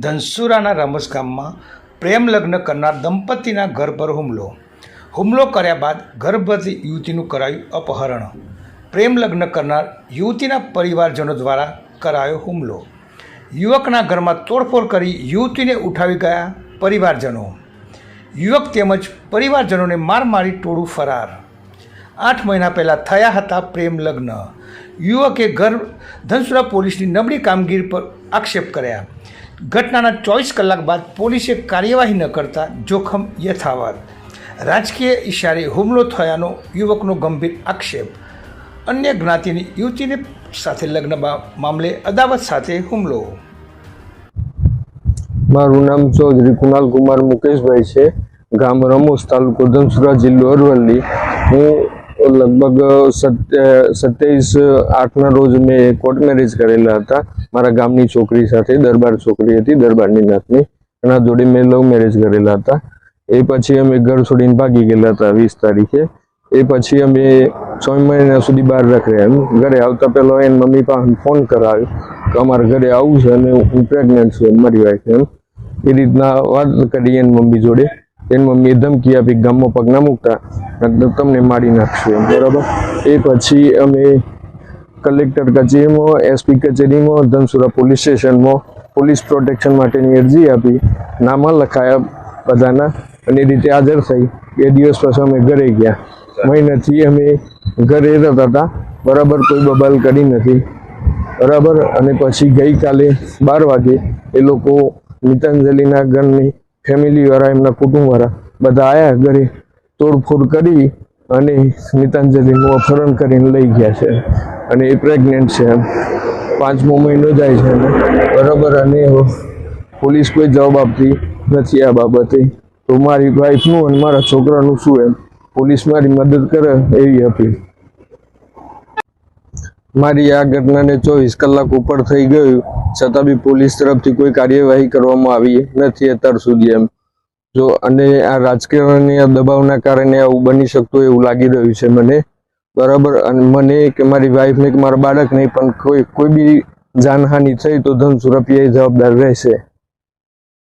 ધનસુરાના રમસ ગામમાં પ્રેમ લગ્ન કરનાર દંપતીના ઘર પર હુમલો. હુમલો કર્યા બાદ ગર્ભવતી યુવતીનું કરાયું અપહરણ. પ્રેમ લગ્ન કરનાર યુવતીના પરિવારજનો દ્વારા કરાયો હુમલો. યુવકના ઘરમાં તોડફોડ કરી યુવતીને ઉઠાવી ગયા પરિવારજનો. યુવક તેમજ પરિવારજનોને માર મારી ટોળું ફરાર. આઠ મહિના પહેલાં થયા હતા પ્રેમ લગ્ન. યુવકે ઘર ધનસુરા પોલીસની નબળી કામગીરી પર આક્ષેપ કર્યા. ઘટનાના ચોવીસ કલાક બાદ પોલીસે કાર્યવાહી ન કરતા જોખમ યથાવત. રાજકીય ઇશારે હુમલો થયાનો યુવકનો ગંભીર આક્ષેપ. અન્ય જ્ઞાતિની યુવતીને સાથે લગ્ન મામલે અદાવત સાથે હુમલો. મારું નામ ચૌધરી કુણાલ કુમાર મુકેશભાઈ છે. ગામ રમોસ તાલુકો ધનસુરા જિલ્લો અરવલ્લી. હું લગભગ સત્યાવીસ, આઠના રોજ મેં કોર્ટ મેરેજ કરેલા હતા. મારા ગામની છોકરી સાથે, દરબાર છોકરી હતી, દરબારની નાતની. એના જોડે મેં લવ મેરેજ કરેલા હતા. એ પછી અમે ઘર છોડીને ભાગી ગયેલા હતા વીસ તારીખે. એ પછી અમે છ મહિના સુધી બહાર રખડ્યા એમ. ઘરે આવતા પહેલો એને મમ્મી પાસે ફોન કરાવ્યો કે અમારે ઘરે આવું છે અને હું પ્રેગ્નન્ટ છું એમ, મારી વાઈફ એમ. એ રીતના વાત કરી એની મમ્મી જોડે. એની મમ્મીએ ધમકી આપી ગામમાં પગ ના મૂકતા. તમને મારી નાખશું એમ, બરાબર? એ પછી અમે કલેક્ટર કચેરીમાં, એસપી કચેરીમાં, ધનસુરા પોલીસ સ્ટેશનમાં પોલીસ પ્રોટેક્શન માટેની અરજી આપી. નામાં લખાયા બધાના અને એ રીતે હાજર થઈ. બે દિવસ પછી અમે ઘરે ગયા. મહિનાથી અમે ઘરે રહેતા હતા. બરાબર, કોઈ બબાલ કરી નથી. બરાબર? અને પછી ગઈકાલે બાર વાગે એ લોકો નીતાંજલિના ઘરની ફેમિલીવાળા એમના કુટુંબવાળા બધા આવ્યા ઘરે, તોડફોડ કરી અને સ્મિતાંજલિનું અપહરણ કરીને લઈ ગયા છે. અને એ પ્રેગ્નેન્ટ છે એમ. પાંચમો મહિનો જાય છે બરાબર, અને પોલીસ કોઈ જવાબ આપતી નથી આ બાબતે. તો મારી વાઈફનું અને મારા છોકરાનું શું એમ? પોલીસ મારી મદદ કરે એવી અપીલ. મારી આ ઘટનાને ચોવીસ કલાક ઉપર થઈ ગયું. છતાં બી પોલીસ તરફથી કોઈ કાર્યવાહી કરવામાં આવી નથી અત્યાર સુધી એમ. જો અને આ રાજકીયના દબાવના કારણે આવું બની શકતું એવું લાગી રહ્યું છે મને. બરાબર? અને મને કે મારી વાઈફને કે મારા બાળકને પણ કોઈ કોઈ બી જાનહાનિ થઈ તો ધન સુરપિયા જવાબદાર રહેશે.